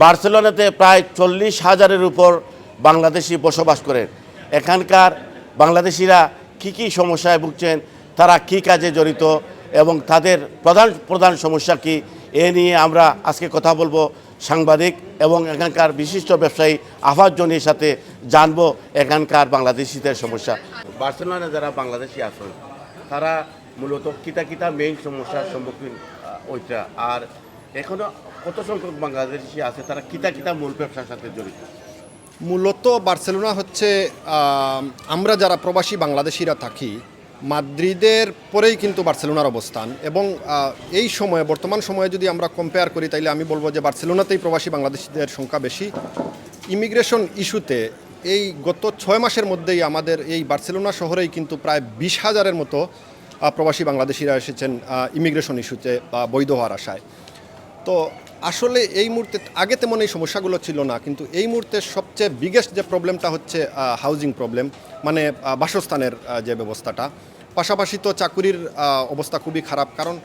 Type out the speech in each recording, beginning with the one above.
বার্সেলোনাতে প্রায় চল্লিশ হাজারের উপর বাংলাদেশি বসবাস করেন। এখানকার বাংলাদেশিরা কি কি সমস্যায় ভুগছেন, তারা কি কাজে জড়িত এবং তাদের প্রধান প্রধান সমস্যা কি, এ নিয়ে আমরা আজকে কথা বলব সাংবাদিক এবং এখানকার বিশিষ্ট ব্যবসায়ী আফাজ জনির সাথে জানব এখানকার বাংলাদেশিদের সমস্যা। বার্সেলোনা যারা বাংলাদেশি আছেন, তারা মূলত কিতা কিতা মেইন সমস্যার সম্মুখীন ওইটা আর এখনও কত সংখ্যক বাংলাদেশি আছে? তারা কিতা কিতা মূল ব্যবসার সাথে জড়িত? মূলত বার্সেলোনা হচ্ছে আমরা যারা প্রবাসী বাংলাদেশিরা থাকি, মাদ্রিদের পরেই কিন্তু বার্সেলোনার অবস্থান। এবং এই সময়ে, বর্তমান সময়ে যদি আমরা কম্পেয়ার করি, তাইলে আমি বলব যে বার্সেলোনাতেই প্রবাসী বাংলাদেশিদের সংখ্যা বেশি। ইমিগ্রেশন ইস্যুতে এই গত ছয় মাসের মধ্যেই আমাদের এই বার্সেলোনা শহরেই কিন্তু প্রায় বিশ হাজারের মতো প্রবাসী বাংলাদেশিরা এসেছেন ইমিগ্রেশন ইস্যুতে বা বৈধ হওয়ার আশায়। তো আসলে এই মুহূর্তে, আগে তেমন এই সমস্যাগুলো ছিল না, কিন্তু এই মুহূর্তে সবচেয়ে বিগেস্ট যে প্রবলেমটা হচ্ছে হাউজিং প্রবলেম মানে বাসস্থানের যে ব্যবস্থাটা। পাশাপাশি তো চাকুরির অবস্থা খুবই খারাপ, কারণ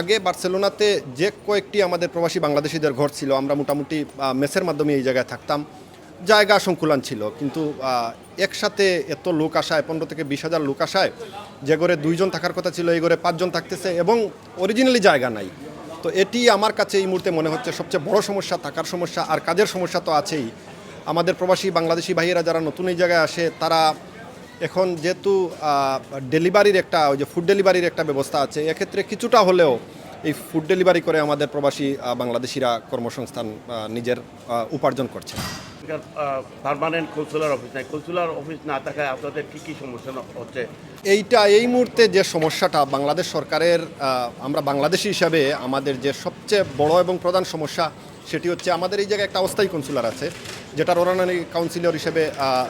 আগে বার্সেলোনাতে যে কয়েকটি আমাদের প্রবাসী বাংলাদেশিদের ঘর ছিল, আমরা মোটামুটি মেসের মাধ্যমে এই জায়গায় থাকতাম। জায়গা সংকুলান ছিল, কিন্তু একসাথে এত লোক আসায়, পনেরো থেকে বিশ হাজার লোক আসায়, যে ঘরে দুইজন থাকার কথা ছিল, এই ঘরে পাঁচজন থাকতেছে এবং অরিজিনালি জায়গা নাই। তো এটি আমার কাছে এই মুহূর্তে মনে হচ্ছে সবচেয়ে বড় সমস্যা, থাকার সমস্যা আর কাজের সমস্যা তো আছেই। আমাদের প্রবাসী বাংলাদেশি ভাইয়েরা যারা নতুন এই জায়গায় আসে, তারা এখন যেহেতু ডেলিভারির একটা, ওই যে ফুড ডেলিভারির একটা ব্যবস্থা আছে, এক্ষেত্রে কিছুটা হলেও এই ফুড ডেলিভারি করে আমাদের প্রবাসী বাংলাদেশিরা কর্মসংস্থান নিজের উপার্জন করছে। পারমানেন্ট কনসুলার অফিস নাই। কনসুলার অফিস না থাকায় আপনাদের কি কি সমস্যা হচ্ছে? এইটা এই মুহূর্তে যে সমস্যাটা বাংলাদেশ সরকারের আমরা বাংলাদেশি হিসাবে আমাদের যে সবচেয়ে বড় এবং প্রধান সমস্যা সেটি হচ্ছে আমাদের এই জায়গায় একটা অস্থায়ী কনসুলার আছে যেটা রোরানারি কাউন্সিলর হিসেবে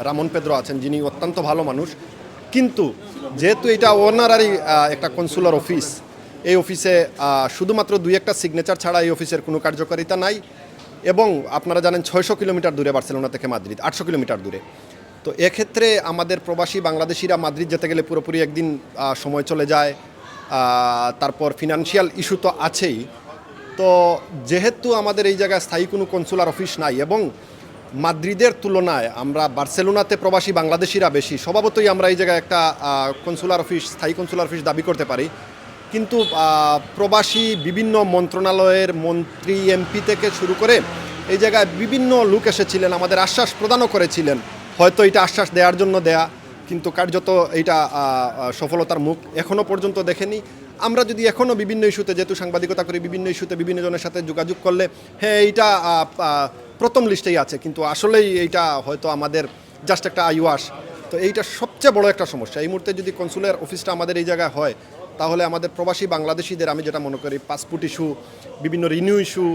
রামন পেদ্র আছেন যিনি অত্যন্ত ভালো মানুষ। কিন্তু যেহেতু এটা অনারারি একটা কনসুলার অফিস এই অফিসে শুধুমাত্র দুই একটা সিগনেচার ছাড়া এই অফিসের কোনো কার্যকারিতা নাই এবং আপনারা জানেন ছয়শো কিলোমিটার দূরে বার্সেলোনা থেকে মাদ্রিদ, আটশো কিলোমিটার দূরে। তো এক্ষেত্রে আমাদের প্রবাসী বাংলাদেশিরা মাদ্রিদ যেতে গেলে পুরোপুরি একদিন সময় চলে যায় তারপর ফিনান্সিয়াল ইস্যু তো আছেই। তো যেহেতু আমাদের এই জায়গায় স্থায়ী কোনো কনসুলার অফিস নাই এবং মাদ্রিদের তুলনায় আমরা বার্সেলোনাতে প্রবাসী বাংলাদেশিরা বেশি, স্বভাবতই আমরা এই জায়গায় একটা কনসুলার অফিস স্থায়ী কনসুলার অফিস দাবি করতে পারি। কিন্তু প্রবাসী বিভিন্ন মন্ত্রণালয়ের মন্ত্রী এমপি থেকে শুরু করে এই জায়গায় বিভিন্ন লোক এসেছিলেন আমাদের আশ্বাস প্রদানও করেছিলেন। হয়তো এটা আশ্বাস দেওয়ার জন্য দেয়া কিন্তু কার্যত আহ, সফলতার মুখ এখনও পর্যন্ত দেখেনি। আমরা যদি এখনও বিভিন্ন ইস্যুতে যেহেতু সাংবাদিকতা করি বিভিন্ন ইস্যুতে বিভিন্ন জনের সাথে যোগাযোগ করলে হ্যাঁ এইটা প্রথম লিস্টেই আছে কিন্তু আসলেই এইটা হয়তো আমাদের জাস্ট একটা আইওয়াস। তো এইটা সবচেয়ে বড় একটা সমস্যা। এই মুহূর্তে যদি কনসুলার অফিসটা আমাদের এই জায়গায় হয় তাহলে আমাদের প্রবাসী বাংলাদেশিদের, আমি যেটা মনে করি পাসপোর্ট ইস্যু বিভিন্ন রিনিউ ইস্যু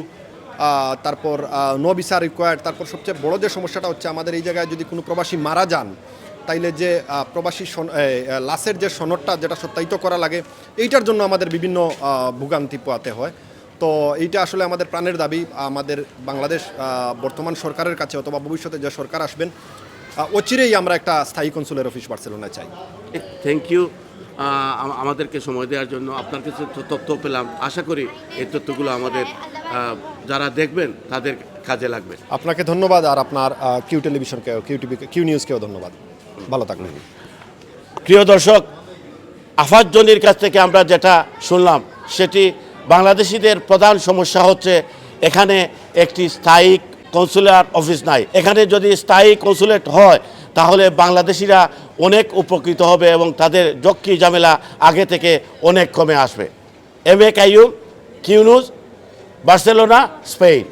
তারপর নো ভিসা রিকোয়ার্ড তারপর সবচেয়ে বড় যে সমস্যাটা হচ্ছে আমাদের এই জায়গায় যদি কোনো প্রবাসী মারা যান, তাইলে যে প্রবাসী লাশের যে সনদটা যেটা সত্যায়িত করা লাগে, এইটার জন্য আমাদের বিভিন্ন ভোগান্তি পোয়াতে হয়। তো এইটা আসলে আমাদের প্রাণের দাবি, আমাদের বাংলাদেশ বর্তমান সরকারের কাছে অথবা ভবিষ্যতে যে সরকার আসবেন অচিরেই আমরা একটা স্থায়ী কনসুলের অফিস বার্সেলোনায় চাই। থ্যাংক ইউ আমাদেরকে সময় দেওয়ার জন্য আপনার কাছে তথ্য পেলাম। আশা করি এই তথ্যগুলো আমাদের যারা দেখবেন তাদের কাজে লাগবে। আপনাকে ধন্যবাদ আর আপনার কিউ টেলিভিশনকেও কিউ টিভি কিউ নিউজকেও ধন্যবাদ। ভালো থাকবেন। প্রিয় দর্শক আফাজ জনির কাছ থেকে আমরা যেটা শুনলাম সেটি বাংলাদেশিদের প্রধান সমস্যা হচ্ছে এখানে একটি স্থায়ী কনসুলার অফিস নাই। এখানে যদি স্থায়ী কনসুলেট হয় তাহলে বাংলাদেশিরা অনেক উপকৃত হবে এবং তাদের যক্ষি ঝামেলা আগে থেকে অনেক কমে আসবে। M A Kaim Q news Barcelona Spain